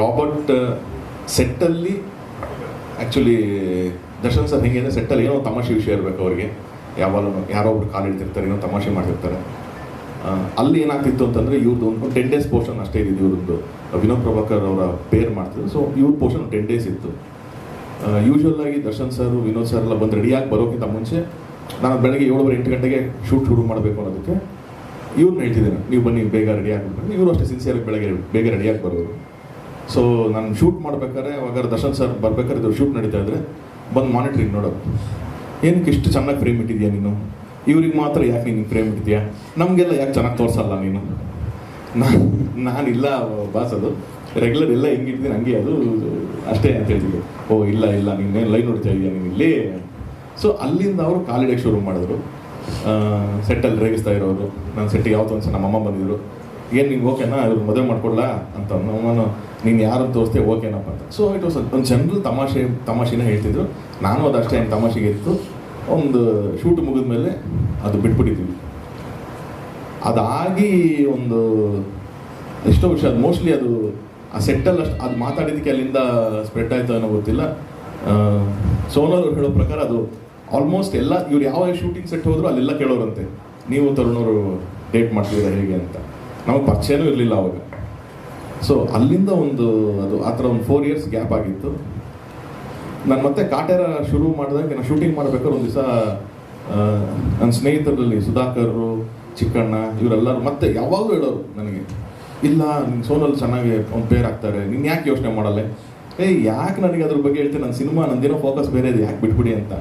Robert ಸೆಟ್ಟಲ್ಲಿ actually Darshan sir ಹೆಂಗೆ ಸೆಟ್ಟಲ್ಲಿ ಏನೋ ತಮಾಷೆ ವಿಷಯ ಇರಬೇಕು ಅವರಿಗೆ. ಯಾವಾಗಲೂ ಯಾರೋ ಒಬ್ರು ಕಾಲು ಇಡ್ತಿರ್ತಾರೆ ಏನೋ ತಮಾಷೆ ಮಾಡ್ತಿರ್ತಾರೆ. ಅಲ್ಲಿ ಏನಾಗ್ತಿತ್ತು ಅಂತಂದರೆ ಇವ್ರದ್ದು ಒಂದು ಟೆನ್ ಡೇಸ್ ಪೋರ್ಷನ್ ಅಷ್ಟೇ ಇದ್ದಿದ್ದು ಇವ್ರದ್ದು. ವಿನೋದ್ ಪ್ರಭಾಕರ್ ಅವರ ಪೇರ್ ಮಾಡ್ತಿದ್ರು ಸೊ ಇವ್ರ ಪೋರ್ಷನ್ ಟೆನ್ ಡೇಸ್ ಇತ್ತು. ಯೂಶ್ವಲ್ ಆಗಿ ದರ್ಶನ್ ಸರ್ ವಿನೋದ್ ಸರ್ ಎಲ್ಲ ಬಂದು ರೆಡಿಯಾಗಿ ಬರೋಕ್ಕಿಂತ ಮುಂಚೆ ನಾನು ಬೆಳಗ್ಗೆ ಏಳುವರೆ ಎಂಟು ಗಂಟೆಗೆ ಶೂಟ್ ಶುರು ಮಾಡಬೇಕು ಅನ್ನೋದಕ್ಕೆ ಇವ್ರನ್ನ ಹೇಳ್ತಿದ್ದೇನೆ. ನೀವು ಬನ್ನಿ, ಬೇಗ ರೆಡಿ ಆಗಿಬಿಟ್ಟು ಇವರು ಅಷ್ಟೇ ಸಿನ್ಸಿಯರ್ ಬೆಳಗ್ಗೆ, ಬೇಗ ರೆಡಿಯಾಗಿ ಬರೋರು. ಸೊ ನಾನು ಶೂಟ್ ಮಾಡ್ಬೇಕಾದ್ರೆ ಅವಾಗ ದರ್ಶನ್ ಸರ್ ಬರ್ಬೇಕಾದ್ರೆ ಇದ್ರ ಶೂಟ್ ನಡೀತಾ ಇದ್ರೆ ಬಂದು ಮಾನಿಟ್ರಿಂಗ್ ನೋಡೋದು. ಏನಕ್ಕೆ ಇಷ್ಟು ಚೆನ್ನಾಗಿ ಫ್ರೇಮ್ ಇಟ್ಟಿದ್ಯಾ ನೀನು? ಇವ್ರಿಗೆ ಮಾತ್ರ ಯಾಕೆ ನೀನು ಫ್ರೇಮ್ ಇಟ್ಟಿದ್ಯಾ? ನಮಗೆಲ್ಲ ಯಾಕೆ ಚೆನ್ನಾಗಿ ತೋರಿಸಲ್ಲ ನೀನು? ನಾನು ನಾನಿಲ್ಲ ಬಾಸ್ ಅದು. ರೆಗ್ಯುಲರ್ ಎಲ್ಲ ಹೆಂಗಿರ್ತೀನಿ ಹಂಗೆ ಅದು, ಅಷ್ಟೇ ಅಂತ ಹೇಳ್ತಿದ್ದೆ ಓ, ಇಲ್ಲ ಇಲ್ಲ, ನೀನು ಲೈನ್ ನೋಡ್ತಾ ಇದೆಯಾ ನೀನು ಇಲ್ಲಿ? ಸೊ ಅಲ್ಲಿಂದ ಅವರು ಕಾಲಿಡಕ್ಕೆ ಶುರು ಮಾಡಿದ್ರು. ಸೆಟ್ಟಲ್ಲಿ ರೇಗಿಸ್ತಾ ಇರೋರು ನಾನು ಸೆಟ್ಟಿಗೆ ಯಾವತ್ತೊಂದು ಸಹ ನಮ್ಮಮ್ಮ ಬಂದಿದ್ರು. ಏನು ನಿಂಗೆ ಓಕೆನಾ? ಇವ್ರು ಮದುವೆ ಮಾಡ್ಕೊಡ್ಲ? ಅಂತ ನಾನು ನೀನು ಯಾರನ್ನು ತೋರಿಸ್ತೆ ಓಕೆನಪ್ಪ ಅಂತ. ಸೊ ಇಟ್ ವಾಸ್ ಒಂದು ಜನರಲ್ ತಮಾಷೆ, ತಮಾಷೆನ ಹೇಳ್ತಿದ್ರು. ನಾನು ಅದು ಅಷ್ಟೇ ಏನು ತಮಾಷೆಗೆ ಇತ್ತು. ಒಂದು ಶೂಟ್ ಮುಗಿದ ಮೇಲೆ ಅದು ಬಿಟ್ಬಿಟ್ಟಿದ್ವಿ. ಅದಾಗಿ ಒಂದು ಎಷ್ಟೋ ವರ್ಷ ಅದು ಮೋಸ್ಟ್ಲಿ ಅದು, ಆ ಸೆಟ್ಟಲ್ಲಿ ಅಷ್ಟು, ಅದು ಮಾತಾಡಿದ್ದಕ್ಕೆ ಅಲ್ಲಿಂದ ಸ್ಪ್ರೆಡ್ ಆಯಿತು ಅನ್ನೋ ಗೊತ್ತಿಲ್ಲ. ಸೋನಲ್ ಅವ್ರು ಹೇಳೋ ಪ್ರಕಾರ ಅದು ಆಲ್ಮೋಸ್ಟ್ ಎಲ್ಲ, ಇವ್ರು ಯಾವ ಶೂಟಿಂಗ್ ಸೆಟ್ ಹೋದ್ರು ಅಲ್ಲೆಲ್ಲ ಕೇಳೋರಂತೆ. ನೀವು ತರುಣವರು ಡೇಟ್ ಮಾಡ್ತಿದ್ದೀರಾ ಹೇಗೆ ಅಂತ. ನಮಗೆ ಪರಿಚಯನೂ ಇರಲಿಲ್ಲ ಅವಾಗ. ಸೊ ಅಲ್ಲಿಂದ ಒಂದು, ಅದು ಆ ಥರ ಒಂದು ಫೋರ್ ಇಯರ್ಸ್ ಗ್ಯಾಪ್ ಆಗಿತ್ತು. ನಾನು ಮತ್ತೆ ಕಾಟೇರ ಶುರು ಮಾಡಿದಾಗ ನಾನು ಶೂಟಿಂಗ್ ಮಾಡ್ಬೇಕಾದ್ರೆ ಒಂದು ದಿವಸ ನನ್ನ ಸ್ನೇಹಿತರಲ್ಲಿ ಸುಧಾಕರ್ರು, ಚಿಕ್ಕಣ್ಣ ಇವರೆಲ್ಲರೂ ಮತ್ತೆ ಯಾವಾಗಲೂ ಹೇಳೋರು ನನಗೆ, ಇಲ್ಲ ನಿನ್ನ ಸೋನಲ್ಲಿ ಚೆನ್ನಾಗಿ ಒಂದು ಪೇರ್ ಆಗ್ತಾರೆ, ನೀನು ಯಾಕೆ ಯೋಚನೆ ಮಾಡಲ್ಲ? ಏಯ್, ಯಾಕೆ ನನಗೆ ಅದ್ರ ಬಗ್ಗೆ ಹೇಳ್ತೀನಿ ನನ್ನ ಸಿನಿಮಾ ನಂದಿನೋ ಫೋಕಸ್ ಬೇರೆ ಇದೆ, ಯಾಕೆ ಬಿಟ್ಬಿಡಿ ಅಂತ.